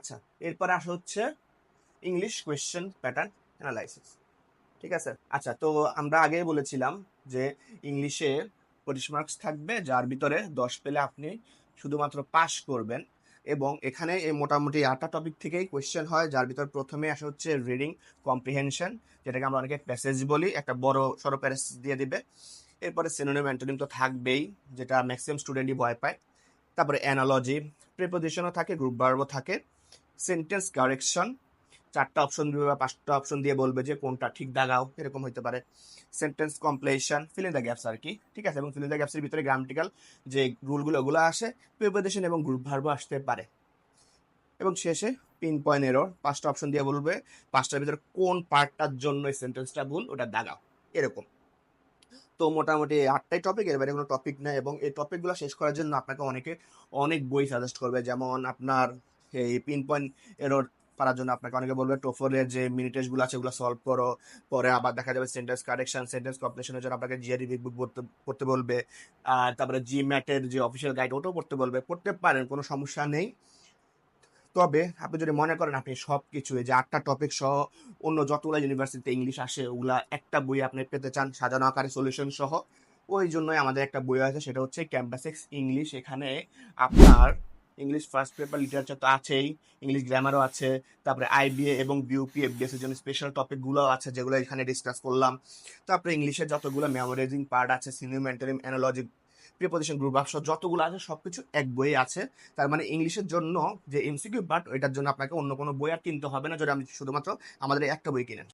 আচ্ছা এরপরে আসা হচ্ছে ইংলিশ কোয়েশ্চেন প্যাটার্ন অ্যানালাইসিস ঠিক আছে? আচ্ছা তো আমরা আগে বলেছিলাম যে ইংলিশে পঁচিশ মার্কস থাকবে, যার ভিতরে দশ পেলে আপনি শুধুমাত্র পাস করবেন। এবং এখানে এই মোটামুটি আটটা টপিক থেকেই কোয়েশ্চেন হয়, যার ভিতর প্রথমে আসা হচ্ছে রিডিং কম্প্রিহেনশন যেটাকে আমরা অনেকে প্যাসেজ বলি, একটা বড় সড়ো প্যাসেজ দিয়ে দিবে। এরপরে সিনোনিম অ্যান্টোনিম তো থাকবেই, যেটা ম্যাক্সিমাম স্টুডেন্টই ভয় পায়। তারপরে অ্যানালজি প্রিপোজিশনও থাকে গ্রুপ বার্বও থাকে। সেন্টেন্স কারেকশন চারটা অপশন দিবে বা পাঁচটা অপশন দিয়ে বলবে যে কোনটা ঠিক দাগাও, এরকম হতে পারে। Sentence completion fill the gaps আর কি, ঠিক আছে? এবং ফিল দ্য গ্যাপসের ভিতরে গ্রামটিক্যাল যে রুলগুলো ওগুলো আসে প্রিপোজিশন এবং গ্রুপ ভার্বও আসতে পারে। এবং শেষে পিন পয়েন্ট এরর পাঁচটা অপশন দিয়ে বলবে, পাঁচটার ভিতরে কোন পার্টটার জন্য এই সেন্টেন্সটা ভুল, ওটা দাগাও, এরকম। তো মোটামুটি আটটাই টপিক এর বাইরে কোনো টপিক নেই, এবং এই টপিকগুলো শেষ করার জন্য আপনাকে অনেকে অনেক বই সাজেস্ট করবে, যেমন আপনার এই পিন পয়েন্ট এরর পারার জন্য আপনাকে অনেকে বলবে টোফলের যে মিনি টেস্টগুলো আছে, ওগুলো সলভ করো। পরে আবার দেখা যাবে সেন্টেন্স কারেকশন সেন্টেন্স কম্পিটিশনের জন্য আপনাকে জিআরই বুক পড়তে বলবে। আর তারপরে জি ম্যাটের যে অফিসিয়াল গাইড ওটাও পড়তে বলবে। পড়তে পারেন, কোনো সমস্যা নেই। তবে আপনি যদি মনে করেন আপনি সব কিছু যে আটটা টপিক সহ অন্য যতগুলো ইউনিভার্সিটিতে ইংলিশ আসে, ওগুলা একটা বই আপনি পেতে চান, সাজানো আকারে সলিউশন সহ, ওই জন্যই আমাদের একটা বই আছে, সেটা হচ্ছে ক্যাম্পাসেক্স ইংলিশ এখানে আপনার ইংলিশ ফার্স্ট পেপার লিটারেচার তো আছেই ইংলিশ গ্রামারও আছে, তারপরে আইবিএ এবং বিউপি এফবিএস এর জন্য স্পেশাল টপিকগুলো আছে যেগুলো এখানে ডিসকাস করলাম। তারপরে ইংলিশের যতগুলো মেমোরাইজিং পার্ট আছে সিনিমেন্টারিম অ্যানালজি প্রিপোজিশন গ্রুপ বাক্স যতগুলো আছে সব কিছু এক বইয়ে আছে। তার মানে ইংলিশের জন্য যে এমসিকিউ পার্ট ওইটার জন্য আপনাকে অন্য কোনো বই আর কিনতে হবে না যদি আপনি শুধুমাত্র আমাদের একটা বই কিনেন।